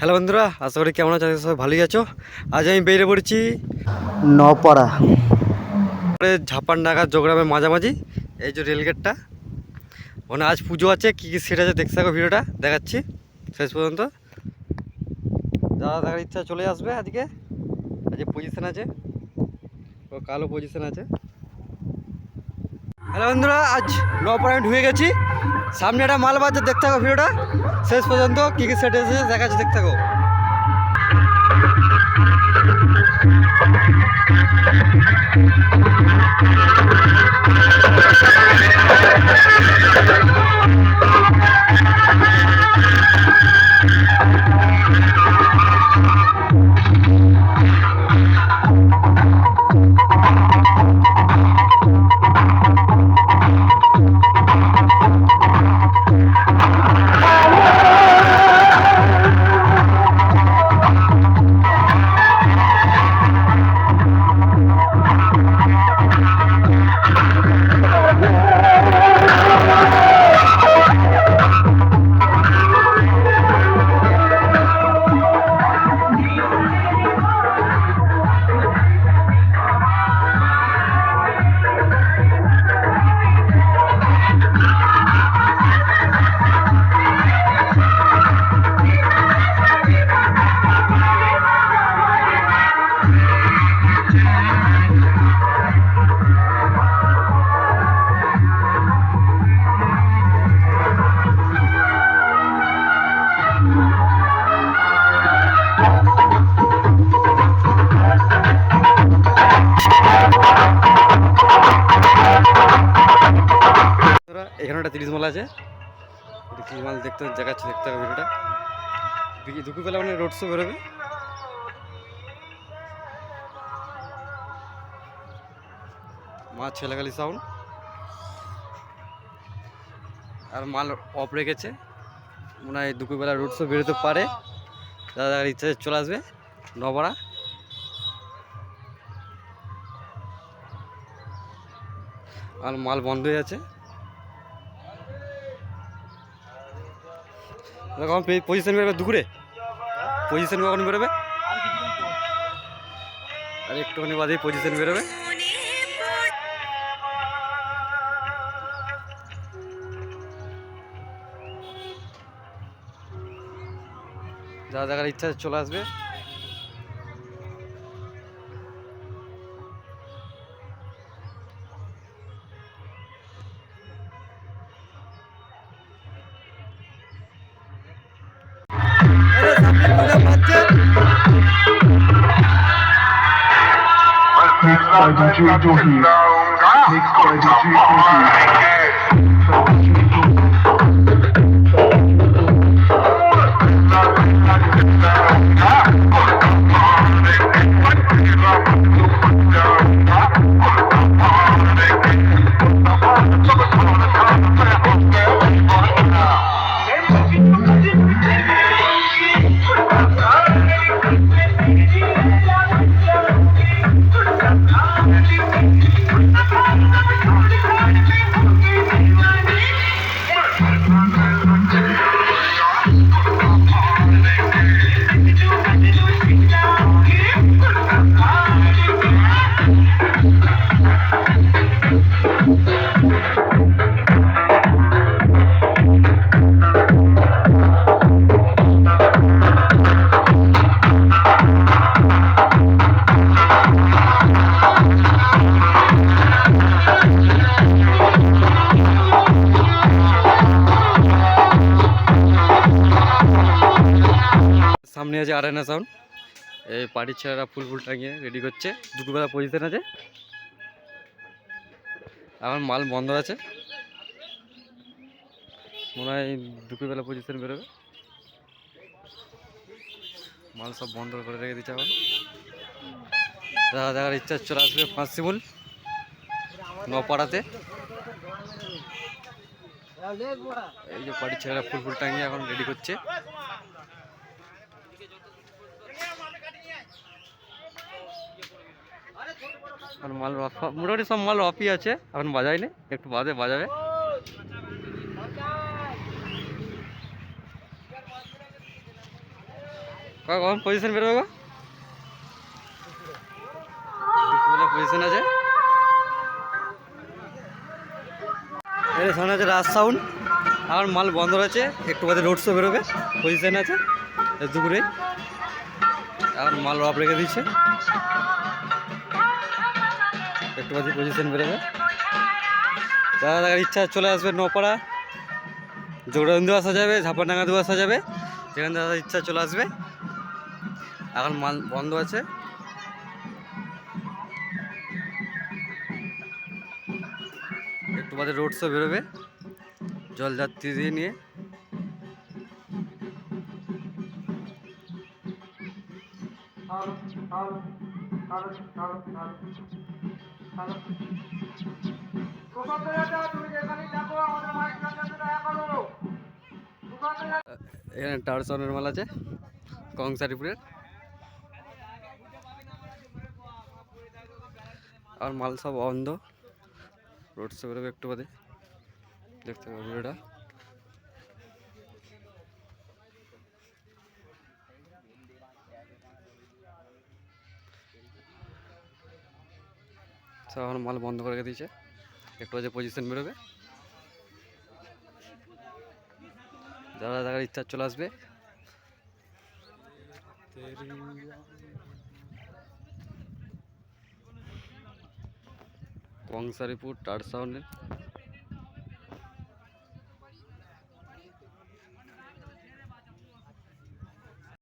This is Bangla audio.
হ্যালো বন্ধুরা আশা করি কেমন আছো? সবাই ভালোই আছো। আজ আমি বেরিয়ে পড়েছি নপাড়া ঝাপান নাগাদ জোগ্রামের মাঝামাঝি এই যে রেলগেটটা ওখানে আজ পুজো আছে কী কী সেট আছে দেখতে থাকো ভিডিওটা দেখাচ্ছি। শেষ পর্যন্ত। যারা দেখার ইচ্ছা চলে আসবে আজকে আজকে পজিশন আছে। ও কালো পজিশন আছে। হ্যালো বন্ধুরা আজ নপাড়া আমি ঢুকে গেছি। সামনে একটা মাল বাজার দেখতে থাকো ভিডিওটা। শেষ পর্যন্ত কী কী সেট আছে দেখাচ্ছি দেখতে থাকো। বন্ধুরা, এখানে একটা তিরিশ মাল আছে। তিরিশ মাল দেখতে দেখাচ্ছি, দেখতে হবে ভিডিওটা। দুপুরবেলা মানে রোড শো বেরোবে। মা, ছেলেখালি সাউন্ড আর মাল অফ রেখেছে। মনে হয় দুপুরবেলা রোড শো বেরোতে পারে। দাদা ইচ্ছা চলে আসবে নবড়া আর মাল বন্ধ হয়ে আছে। কখন পজিশন বেরোবে দুপুরে? পজিশন কখন বেরোবে? আর একটুখানি বাদেই পজিশন বেরোবে। যা দেখার ইচ্ছা চলে আসবে। Mixed by DJ Dohi. Mixed by DJ Dohi. সামনে আছে আর আরেনা সাউন্ড এই পার্টির ছেলেরা ফুল ফুল টাঙিয়ে রেডি করছে। দুপুরবেলা পজিশন আছে। এখন মাল বন্ধ আছে। মনে হয় দুপুরবেলা পজিশন বেরোবে। মাল সব বন্ধ করে রেখে দিচ্ছে এখন দেখা দেখার ইচ্ছা চলে আসবে পাঁচ শিমুল নপাড়াতে। এই যে পার্টির ছেলেরা ফুল ফুল টাঙিয়ে এখন রেডি করছে। আর মাল মোটামুটি সব মাল অফই আছে। এখন বাজাইনি একটু বাদে বাজাবে। কখন পজিশন বেরোবে গো? পজিশন আছে। এর সামনে আছে রাজ সাউন্ড। আর মাল বন্ধ রয়েছে, একটু বাদে রোড শো বেরোবে। পজিশন আছে দুপুরে এখন মাল অফ রেখে দিচ্ছে। বাদে পজিশন বেরোবে। যারা দেখার ইচ্ছা চলে আসবে নপাড়া। জোড়াবন্ধু আসা যাবে ঝাপাডাঙ্গাতেও আসা যাবে, যেখানে দাদা ইচ্ছা চলে আসবে। এখন মাল বন্ধ আছে। একটু বাদে রোড শো বেরোবে। জলযাত্রী দিয়ে নিয়ে। এখানে টাওয়ার মাল আছে, কংসারিপুরের। আর মাল সব অন্ধ। রোড শো একটু বাদে। দেখতে পাবো ভিডিওটা। সব এখন মাল বন্ধ করে দিয়েছে। একটু যে পজিশন বেরোবে। যারা দেখার ইচ্ছা চলে আসবে। কংসারিপুর টার সাউন্ডের